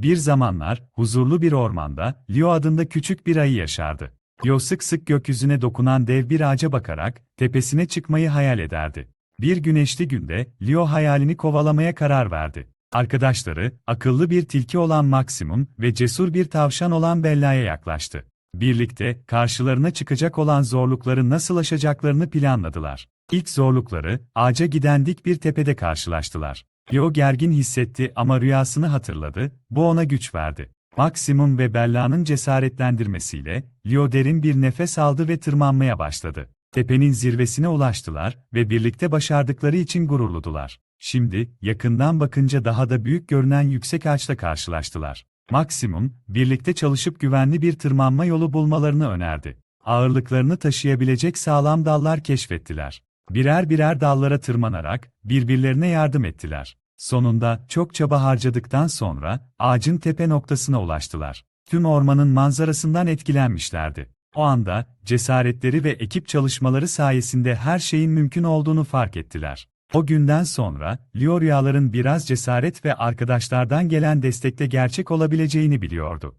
Bir zamanlar, huzurlu bir ormanda, Leo adında küçük bir ayı yaşardı. Leo sık sık gökyüzüne dokunan dev bir ağaca bakarak, tepesine çıkmayı hayal ederdi. Bir güneşli günde, Leo hayalini kovalamaya karar verdi. Arkadaşları, akıllı bir tilki olan Maximum ve cesur bir tavşan olan Bella'ya yaklaştı. Birlikte, karşılarına çıkacak olan zorlukları nasıl aşacaklarını planladılar. İlk zorlukları, ağaca giden dik bir tepede karşılaştılar. Leo gergin hissetti ama rüyasını hatırladı, bu ona güç verdi. Maximum ve Bella'nın cesaretlendirmesiyle, Leo derin bir nefes aldı ve tırmanmaya başladı. Tepenin zirvesine ulaştılar ve birlikte başardıkları için gururludular. Şimdi, yakından bakınca daha da büyük görünen yüksek ağaçla karşılaştılar. Maximum, birlikte çalışıp güvenli bir tırmanma yolu bulmalarını önerdi. Ağırlıklarını taşıyabilecek sağlam dallar keşfettiler. Birer birer dallara tırmanarak, birbirlerine yardım ettiler. Sonunda, çok çaba harcadıktan sonra, ağacın tepe noktasına ulaştılar. Tüm ormanın manzarasından etkilenmişlerdi. O anda, cesaretleri ve ekip çalışmaları sayesinde her şeyin mümkün olduğunu fark ettiler. O günden sonra, Leo rüyaların biraz cesaret ve arkadaşlardan gelen destekle gerçek olabileceğini biliyordu.